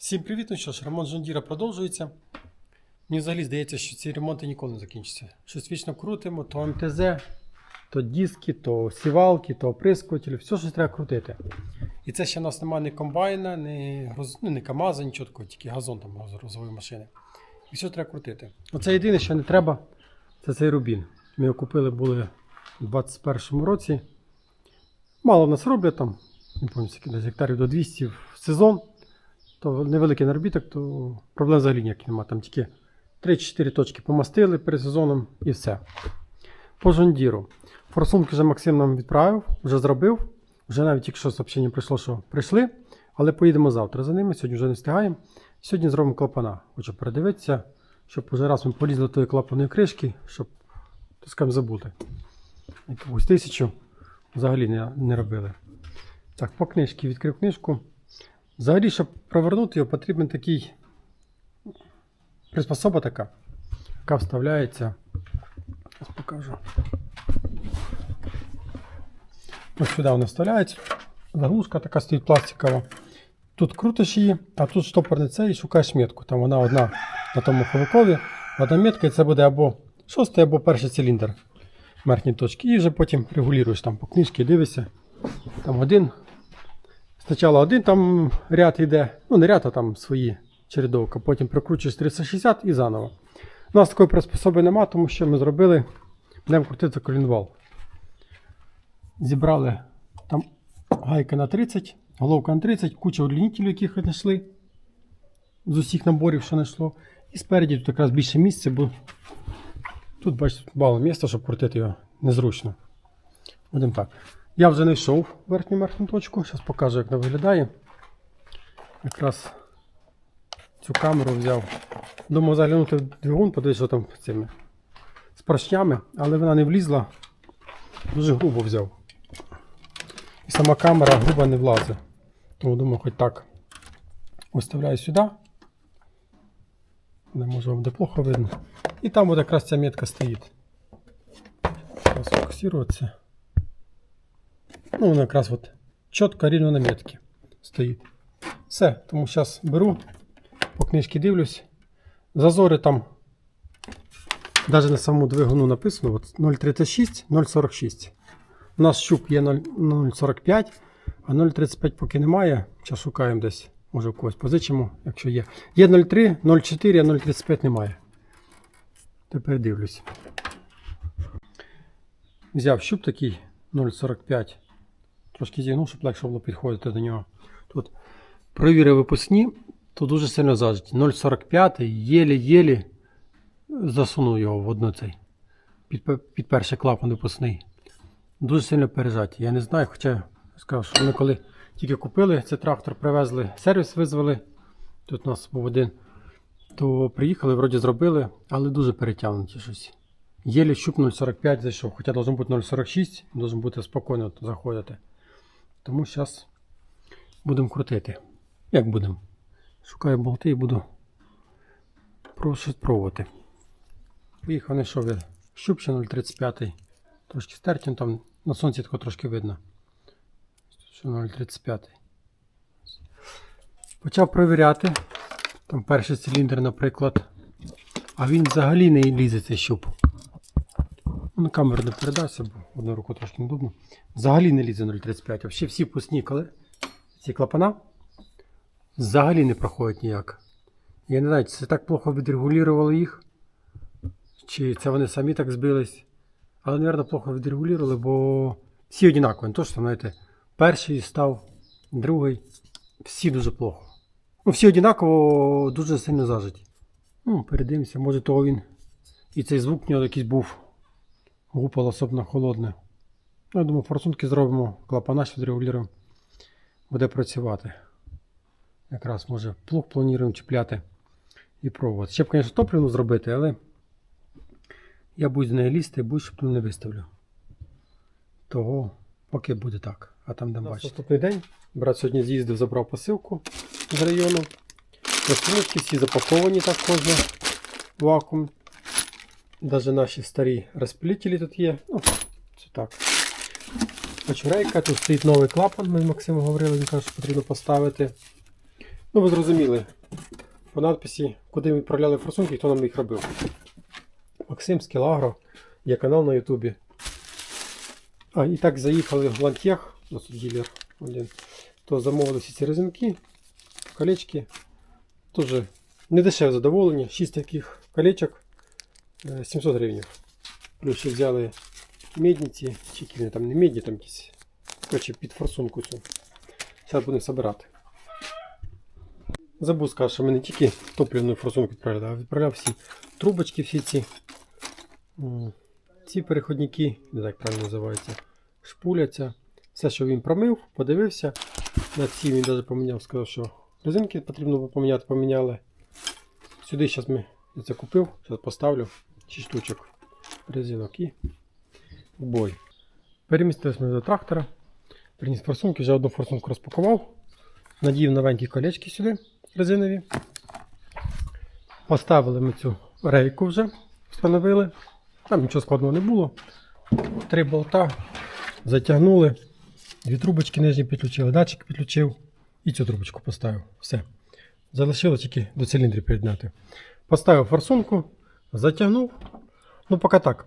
Всім привіт! Ну що ж, ремонт Жондіра продовжується. Мені взагалі здається, що ці ремонти ніколи не закінчаться. Щось вічно крутимо, то МТЗ, то диски, то сівалки, то оприскувателі, все щось треба крутити. І це ще в нас немає ні комбайна, ні, груз... ну, ні КАМАЗа, нічого такого, тільки газон там з машини. І все треба крутити. Оце єдине, що не треба, це цей рубін. Ми його купили були у 2021 році. Мало в нас роблять там, не пам'ятаю, десь гектарів до 200 в сезон то невеликий наробіток, то проблем взагалі ніяких немає. Там тільки 3-4 точки помастили перед сезоном і все. По жондіру. Форсунки вже Максим нам відправив, вже зробив. Вже навіть якщо сообщення прийшло, що прийшли. Але поїдемо завтра за ними. Сьогодні вже не встигаємо. Сьогодні зробимо клапана. Хочу передивитися, щоб уже раз ми полізли до тої клапаної кришки, щоб, так забути. Якусь тисячу взагалі не, не робили. Так, по книжці відкрив книжку. Взагалі, щоб провернути його, потрібен такий приспособа така, яка вставляється. Зараз покажу. Ось сюди вона вставляється. Заглушка така стоїть пластикова. Тут крутиш її, а тут штопорний цей і шукаєш метку. Там вона одна на тому ховикові, одна метка, і це буде або шостий, або перший циліндр верхньої точки. І вже потім регулюєш там по книжці, дивишся. Там один Спочатку один там ряд йде, ну не ряд, а там свої чередовка, потім прикручуєш 360 і заново. У нас такої приспособи нема, тому що ми зробили, будемо крутити колінвал. Зібрали там гайка на 30, головка на 30, куча удлінителів, яких знайшли з усіх наборів, що знайшло. І спереді тут якраз більше місця, бо тут, бачите, мало місця, щоб крутити його незручно. Будемо так. Я вже знайшов верхню верхню точку. Зараз покажу, як вона виглядає. Якраз цю камеру взяв. Думав заглянути в двигун, подивитися, що там з цими з поршнями, але вона не влізла. Дуже грубо взяв. І сама камера грубо не влазить. Тому думаю, хоч так виставляю сюди. Не може буде плохо видно. І там буде якраз ця метка стоїть. Зараз фокусуватися. Ну, вона якраз от чітко рівно на метці стоїть. Все, тому зараз беру, по книжці дивлюсь. Зазори там, навіть на самому двигуну написано от 0,36, 0,46. У нас щуп є 0,45, а 0,35 поки немає. Зараз шукаємо десь, може в когось позичимо, якщо є. Є 0,3, 0,4, а 0,35 немає. Тепер дивлюсь. Взяв щуп такий 0,45 трошки зігнув, щоб легше було підходити до нього. Тут провірив випускні, то дуже сильно зажиті. 0,45 єлі-єлі засунув його в одну цей під, під перший клапан випускний. Дуже сильно пережаті. Я не знаю, хоча скажу, що ми коли тільки купили цей трактор, привезли, сервіс визвали. Тут у нас був один. То приїхали, вроді зробили, але дуже перетягнуті щось. Єлі щуп 0,45 зайшов, хоча должен бути 0,46, должен бути спокійно заходити. Тому зараз будемо крутити. Як будемо? Шукаю болти і буду пробувати. Поїхав знайшов я щуп ще 0,35. Трошки стерті, там на сонці тако трошки видно. Що 0,35. Почав перевіряти. Там перший циліндр, наприклад. А він взагалі не лізе цей щуп. Ну, камеру не передасться, бо одну руку трошки неудобно. Взагалі не лізе 0,35. Взагалі всі пусні ці клапана взагалі не проходять ніяк. Я не знаю, чи це так плохо відрегулювали їх, чи це вони самі так збились. Але, мабуть, плохо відрегулювали, бо всі однакові. Не то, що, знаєте, перший став, другий. Всі дуже плохо. Ну, всі однаково дуже сильно зажиті. Ну, передивимося, може того він і цей звук в нього якийсь був. Гупало особливо холодне. Ну, я думаю, форсунки зробимо, клапана ще відрегулюємо. Буде працювати. Якраз може плуг плануємо чіпляти і пробувати. Ще б, звісно, топливну зробити, але я буду з неї лізти, будь-що не виставлю. Того поки буде так. А там де бачите. Наступний день. Брат сьогодні з'їздив, забрав посилку з району. Посилки всі запаковані так кожна вакуум. Даже наші старі розпилителі тут є. Ну, це так. Очурейка, тут стоїть новий клапан, ми з Максимом говорили, він каже, що потрібно поставити. Ну, ви зрозуміли по надписі, куди ми відправляли форсунки хто нам їх робив. Максим Скілагро, є канал на Ютубі. А, і так заїхали в Лантех, у нас тут ділер один, то замовили всі ці резинки, колечки. Дуже недешеве задоволення. 6 таких колечок 700 гривень. Плюс ще взяли медниці, чи які там не медні, там якісь коротше, під форсунку цю. Зараз будемо збирати. Забув сказати, що ми не тільки топливну форсунку відправляли, а відправляв всі трубочки, всі ці. Ці переходники, не так правильно називаються, шпуляться. Все, що він промив, подивився. На ці він навіть поміняв, сказав, що резинки потрібно поміняти, поміняли. Сюди зараз ми я це купив, зараз поставлю 6 штучок резинок і в бой. Перемістились ми до трактора. Приніс форсунки, вже одну форсунку розпакував. Надів новенькі колечки сюди резинові. Поставили ми цю рейку вже, встановили. Там нічого складного не було. Три болта затягнули, дві трубочки нижні підключили, датчик підключив і цю трубочку поставив. Все. Залишилось тільки до циліндрів підняти. Поставив форсунку, затягнув. Ну, поки так.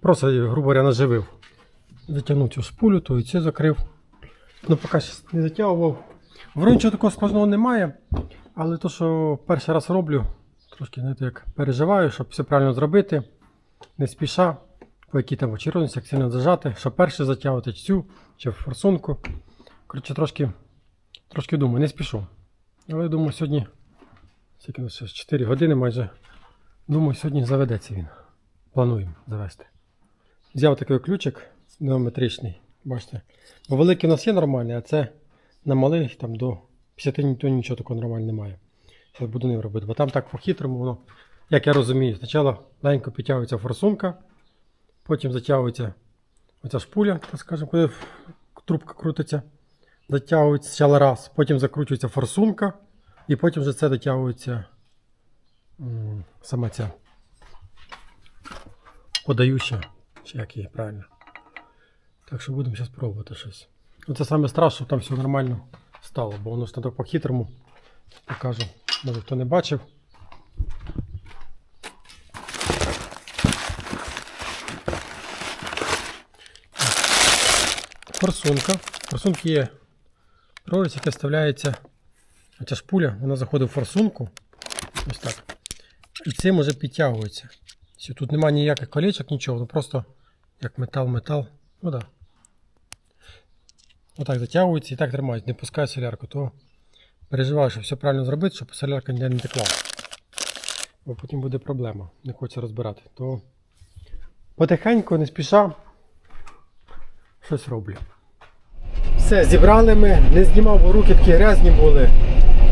Просто, грубо говоря, наживив. Затягнув цю шпулю, то і цю закрив. Ну, поки ще не затягував. Вроді нічого такого складного немає. Але то, що перший раз роблю, трошки знаєте, як переживаю, щоб все правильно зробити. Не спіша, по якій там очередності, як сильно зажати, щоб перше затягувати цю, чи форсунку. Коротше, трошки, трошки думаю, не спішу. Але я думаю, сьогодні, скільки у нас ще 4 години майже. Думаю, сьогодні заведеться він. Плануємо завести. Взяв такий ключик геометричний, бачите. Бо великий у нас є нормальний, а це на малих там до 50 ньютонів нічого такого нормального немає. Зараз буду ним робити. Бо там так по-хитрому воно, як я розумію, спочатку легенько підтягується форсунка, потім затягується оця шпуля, так скажемо, коли трубка крутиться. Затягується спочатку раз, потім закручується форсунка, і потім вже це дотягується сама ця подаюча, чи як її правильно. Так що будемо зараз пробувати щось. Ну, це саме страшне, щоб там все нормально стало, бо воно ж так по-хитрому покажу. Може хто не бачив. Форсунка. Форсунки є прорізь, яка вставляється. Ця шпуля, вона заходить в форсунку. Ось так. І цим уже підтягується. Все, Тут немає ніяких колечок, нічого, ну просто як метал-метал. Ну. Да. Отак затягується і так тримають, не пускає солярку, то переживаю, що все правильно зробити, щоб солярка не текла. Бо потім буде проблема, не хочеться розбирати. То потихеньку, не спіша, щось роблю. Все, зібрали ми, не знімав, бо руки такі грязні були.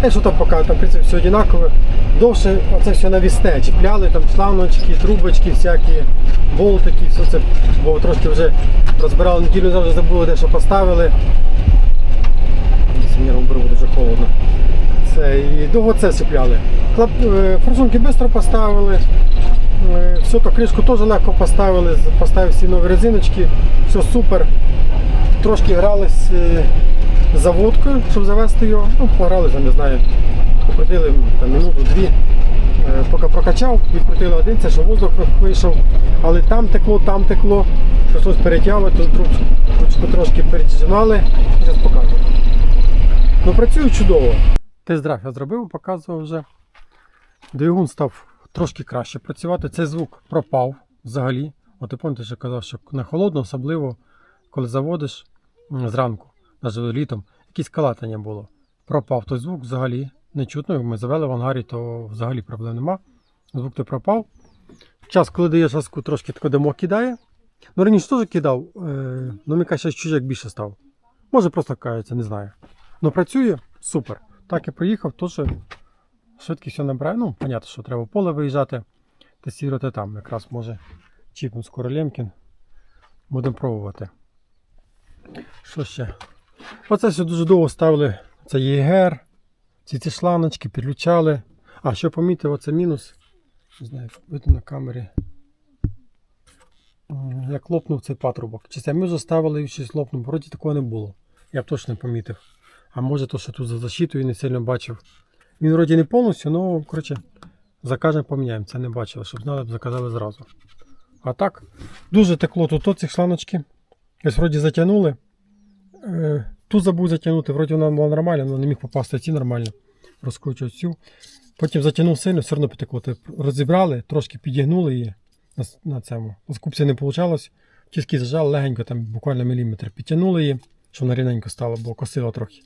Те, що там поки, там в принципі все однаково. Довше оце все навісне. Чіпляли там шланочки, трубочки всякі, болтики, все це, бо трошки вже розбирали неділю, завжди забули, де що поставили. Сьогодні беру дуже холодно. Це, і довго це чіпляли. Клап, е, форсунки швидко поставили. Е, Все, то кришку теж легко поставили, поставив всі нові резиночки, все супер. Трошки грались е, заводкою, щоб завести його. Ну, погралися, не знаю. Покрутили минуту-дві. Е, Поки прокачав, відкрутили один, це що воздух вийшов. Але там текло, там текло. Прийшлось перетягувати, трубочку, трошки переджимали. Зараз покажу. Ну працює чудово. Тест-драйв я зробив, показував вже. Двигун став трошки краще працювати. Цей звук пропав взагалі. От ти пам'ятаєш, що казав, що на холодно, особливо коли заводиш зранку, навіть літом, якесь калатання було. Пропав той звук взагалі не чутно. Як Ми завели в ангарі, то взагалі проблем нема. Звук той пропав. Час, коли даєш газку, трошки тако димок кидає. Ну раніше теж кидав, е, ну мені каже, чужак більше став. Може просто кається, не знаю. Ну працює супер. Так і приїхав, теж швидкість все набирає. Ну, понятно, що треба в поле виїжджати, тестувати там. Якраз може чіпнув скоро Лемкін. Будемо пробувати. Що ще? Оце все дуже довго ставили. Це ЄГР, ці ці шланочки підключали. А, що помітив, оце мінус. Не знаю, видно на камері. Як лопнув цей патрубок. Чи це ми вже ставили і щось лопнув, вроді такого не було. Я б точно не помітив. А може то, що тут за защитою не сильно бачив. Він вроді не повністю, але коротше, закажемо поміняємо. Це не бачили, щоб знали, б заказали зразу. А так, дуже текло тут от ці шланочки. Ось вроді затягнули. Тут забув затягнути, вроді вона була нормальна, але не міг попасти ці нормально. Розкручую цю. Потім затягнув сильно, все одно підтекло. Тип, Розібрали, трошки підігнули її на, на цьому. З не вийшло. Тільки зажали легенько, там буквально міліметр. Підтягнули її, щоб вона рівненько стала, бо косила трохи.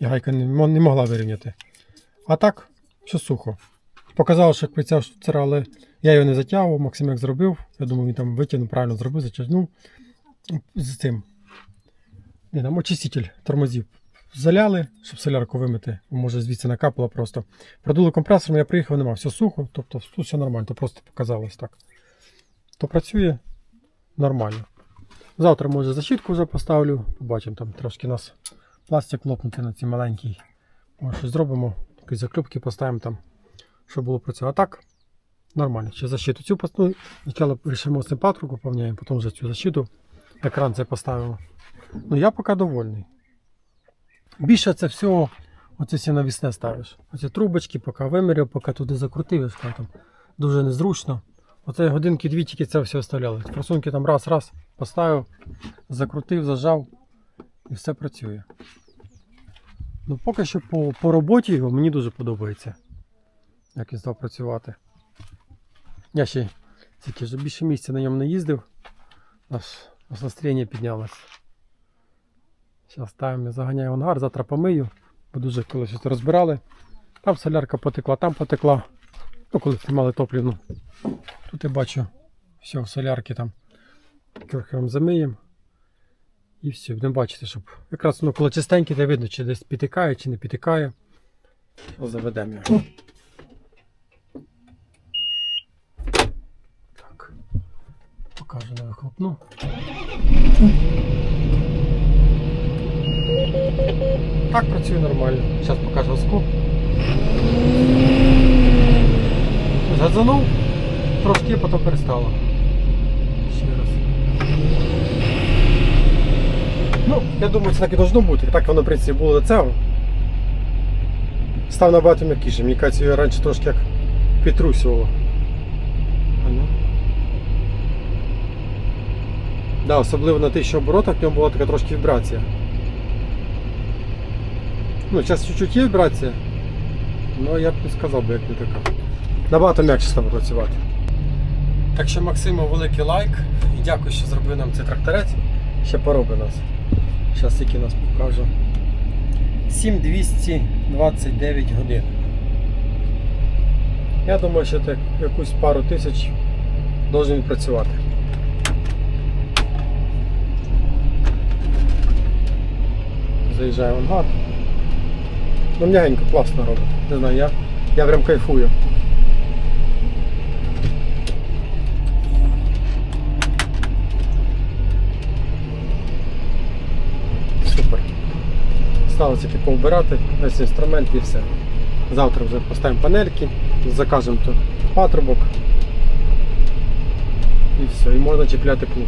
І гайка не, не могла вирівняти. А так, все сухо. Показало, що прицяв штуцера, але я його не затягував, Максим як зробив. Я думаю, він там витягнув, правильно зробив, затягнув з цим. Не, там очиститель тормозів. Заляли, щоб солярку вимити. Може звідси накапало просто. Продули компресором, я приїхав, нема, все сухо, тобто тут все нормально, то просто показалось так. То працює нормально. Завтра, може, защитку вже поставлю. Побачимо, там трошки нас пластик лопнути на цій маленькій. Може, щось зробимо, якісь заклюпки поставимо там, щоб було працювати. А так, нормально. Ще защиту цю поставимо. Спочатку вирішимо з цим патрубку, поміняємо, потім вже цю защиту. Екран це поставимо. Ну, я поки довольний. Більше це все, оце всі навісне ставиш. Оці трубочки, поки виміряв, поки туди закрутив, я кажу, там дуже незручно. Оце годинки дві тільки це все вставляли. Форсунки там раз-раз поставив, закрутив, зажав і все працює. Ну, поки що по, по роботі його мені дуже подобається. Як він став працювати. Я ще тільки вже більше місця на ньому не їздив. Аж, аж настроєння піднялось. Зараз ставимо, заганяю в ангар, завтра помию, бо дуже коли щось розбирали. Там солярка потекла, там потекла. Ну, коли знімали топлівну. Тут я бачу, все, в солярки там керхером замиємо. І все, будемо бачити, щоб якраз ну, коли чистеньке, то видно, чи десь підтикає, чи не підтикає. Заведемо його. Покажу на вихлопну. Так працює нормально. Зараз покажу газку. Газанув, трошки потім перестало. Ще раз. Ну, я думаю, це так і должно бути. Так воно, в принципі, було до цього. Став набагато м'якіше. Мені кажеться, його раніше трошки як підтрусювало. Да, особливо на 1000 оборотах в ньому була така трошки вібрація. Ну, зараз чуть-чуть є вібрація, але я б не сказав би, як не така. Набагато м'якше стало працювати. Так що Максиму великий лайк і дякую, що зробив нам цей тракторець. Ще поробить нас. Зараз тільки нас покажу. 7229 годин. Я думаю, що так якусь пару тисяч должен відпрацювати. Заїжджаю в ангар. Ну, м'ягенько, класно робить. Не знаю, я, я прям кайфую. Супер. Сталося тільки поубирати весь інструмент і все. Завтра вже поставимо панельки, закажемо то патрубок. І все, і можна чіпляти плуг.